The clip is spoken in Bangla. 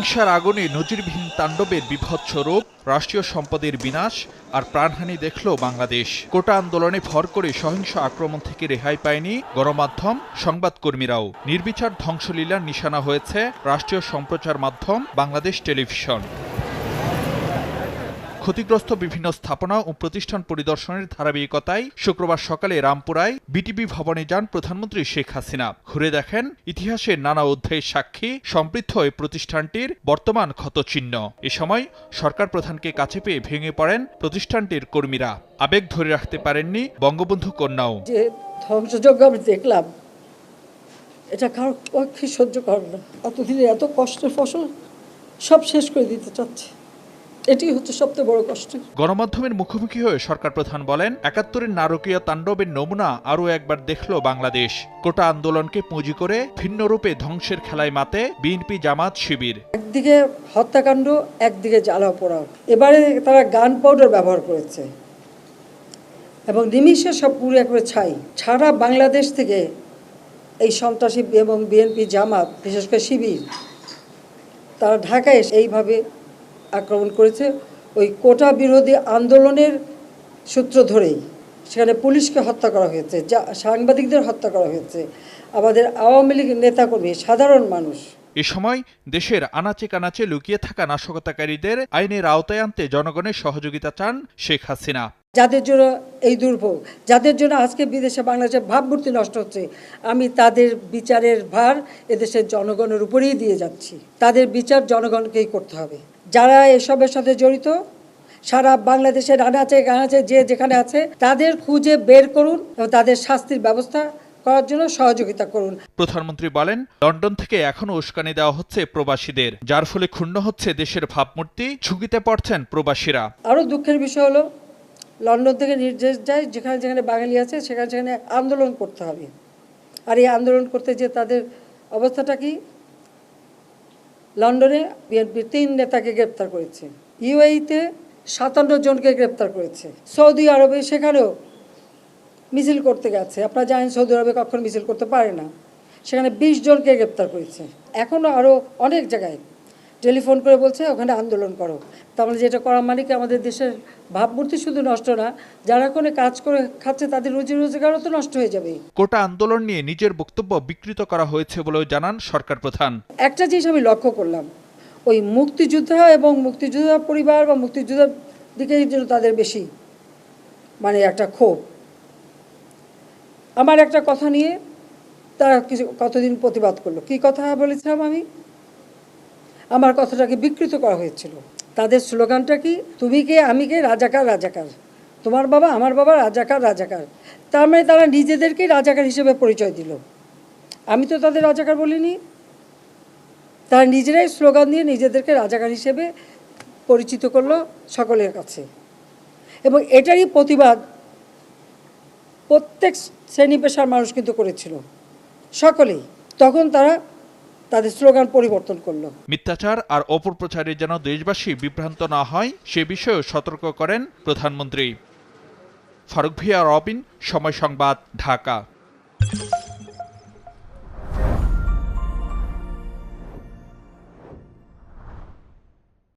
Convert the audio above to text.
হিংসার আগুনে নজিরবিহীন তাণ্ডবের বিভৎস রূপ, রাষ্ট্রীয় সম্পদের বিনাশ আর প্রাণহানি দেখল বাংলাদেশ। কোটা আন্দোলনে ভর করে সহিংস আক্রমণ থেকে রেহাই পায়নি গণমাধ্যম, সংবাদকর্মীরাও। নির্বিচার ধ্বংসলীলার নিশানা হয়েছে রাষ্ট্রীয় সম্প্রচার মাধ্যম বাংলাদেশ টেলিভিশন। ক্ষতিগ্রস্ত বিভিন্ন স্থাপনা ও প্রতিষ্ঠান পরিদর্শনের ধারাবাহিকতায় শুক্রবার সকালে রামপুরায় বিটিভি ভবনে যান প্রধানমন্ত্রী শেখ হাসিনা। ঘুরে দেখেন ইতিহাসের নানা অধ্যায়ের সাক্ষী সমৃদ্ধ এই প্রতিষ্ঠানটির বর্তমান ক্ষতচিহ্ন। এ সময় সরকার প্রধানকে কাছে পেয়ে ভেঙে পড়েন প্রতিষ্ঠানটির কর্মীরা। আবেগ ধরে রাখতে পারেননি বঙ্গবন্ধু কন্যাও। যে ধ্বংসযজ্ঞ আমি দেখলাম, এটা পক্ষে সহ্য করে না। এত কষ্টের ফসল সব শেষ করে দিতে চাচ্ছে। এটি হচ্ছে সবচেয়ে বড় কষ্ট। গণমাধ্যমের মুখোমুখি হয়ে সরকার প্রধান বলেন একাত্তরের নারকীয় তাণ্ডবের নমুনা আরও একবার দেখল বাংলাদেশ। কোটা আন্দোলনকে পুঁজি করে ভিন্ন রূপে ধ্বংসের খেলায় মাতে বিএনপি জামাত শিবির। একদিকে হত্যাকাণ্ড একদিকে জ্বালা পোড়াও। এবারে তারা গান পাউডার ব্যবহার করেছে এবং নিমিষে সব পুরো একবারে ছাই। ছাড়া বাংলাদেশ থেকে এই সন্ত্রাসী এবং বিএনপি জামাত বিশেষ করে শিবির তারা ঢাকায় এসে এইভাবে আক্রমণ করেছে ওই কোটা বিরোধী আন্দোলনের সূত্র ধরেই। সেখানে পুলিশকে হত্যা করা হয়েছে যা সাংবাদিকদের হত্যা করা হয়েছে। আমাদের আওয়ামী লীগ নেতাকর্মী সাধারণ মানুষ। এ সময় দেশের আনাচে কানাচে লুকিয়ে থাকা নাশকতাকারীদের আইনের আওতায় আনতে জনগণের সহযোগিতা চান শেখ হাসিনা। যাদের জন্য এই দুর্ভোগ যাদের জন্য আজকে বিদেশে বাংলাদেশের ভাবমূর্তি নষ্ট হচ্ছে আমি তাদের বিচারের ভার এদেশের জনগণের উপরেই দিয়ে যাচ্ছি। তাদের বিচার জনগণকেই করতে হবে। যারা এসবের সাথে জড়িত সারা বাংলাদেশের আনাচে গানাচে যে যেখানে আছে তাদের খুঁজে বের করুন এবং তাদের শাস্তির ব্যবস্থা করার জন্য সহযোগিতা করুন। প্রধানমন্ত্রী বলেন লন্ডন থেকে এখনও উস্কানি দেওয়া হচ্ছে প্রবাসীদের যার ফলে ক্ষুণ্ণ হচ্ছে দেশের ভাবমূর্তি ঝুঁকিতে পড়ছেন প্রবাসীরা। আরও দুঃখের বিষয় হলো লন্ডন থেকে নির্দেশ যায় যেখানে যেখানে বাঙালি আছে সেখানে সেখানে আন্দোলন করতে হবে। আর এই আন্দোলন করতে যে তাদের অবস্থাটা কি? লন্ডনে বিএনপির তিন নেতাকে গ্রেপ্তার করেছে। ইউএইতে সাতান্ন জনকে গ্রেপ্তার করেছে। সৌদি আরবে সেখানেও মিছিল করতে গেছে। আপনারা জানেন সৌদি আরবে কখন মিছিল করতে পারে না। সেখানে বিশ জনকে গ্রেপ্তার করেছে। এখনও আরও অনেক জায়গায় টেলিফোন করে বলছে ওখানে আন্দোলন করো। মানে যেটা করা মানে কি আমাদের দেশের ভাবমূর্তি শুধু নষ্ট না যারা কোনো কাজ করে খাচ্ছে তাদের রুজি রোজগারও তো নষ্ট হয়ে যাবে। কোটা আন্দোলন নিয়ে নিজের বক্তব্য বিকৃত করা হয়েছে বলেও জানান সরকার প্রধান। একটা জিনিস আমি লক্ষ্য করলাম ওই মুক্তিযোদ্ধা এবং মুক্তিযোদ্ধা পরিবার বা মুক্তিযোদ্ধার দিকে যেন তাদের বেশি মানে একটা ক্ষোভ। আমার একটা কথা নিয়ে তারা কিছু কতদিন প্রতিবাদ করল? কি কথা বলেছিলাম আমি? আমার কথাটাকে বিকৃত করা হয়েছিল। তাদের স্লোগানটা কি? তুমি কে, আমি কে? রাজাকার রাজাকার। তোমার বাবা, আমার বাবা রাজাকার রাজাকার। তার মানে তারা নিজেদেরকেই রাজাকার হিসেবে পরিচয় দিল। আমি তো তাদের রাজাকার বলিনি। তারা নিজেরাই স্লোগান দিয়ে নিজেদেরকে রাজাকার হিসেবে পরিচিত করল সকলের কাছে। এবং এটারই প্রতিবাদ প্রত্যেক শ্রেণি পেশার মানুষ কিন্তু করেছিল। সকলেই। তখন তারা তাদের স্লোগান পরিবর্তন করল। মিথ্যাচার আর অপপ্রচারে যেন দেশবাসী বিভ্রান্ত না হয়, সে বিষয়েও সতর্ক করেন প্রধানমন্ত্রী। ফারুক ভিয়া, রবিন, সময় সংবাদ, ঢাকা।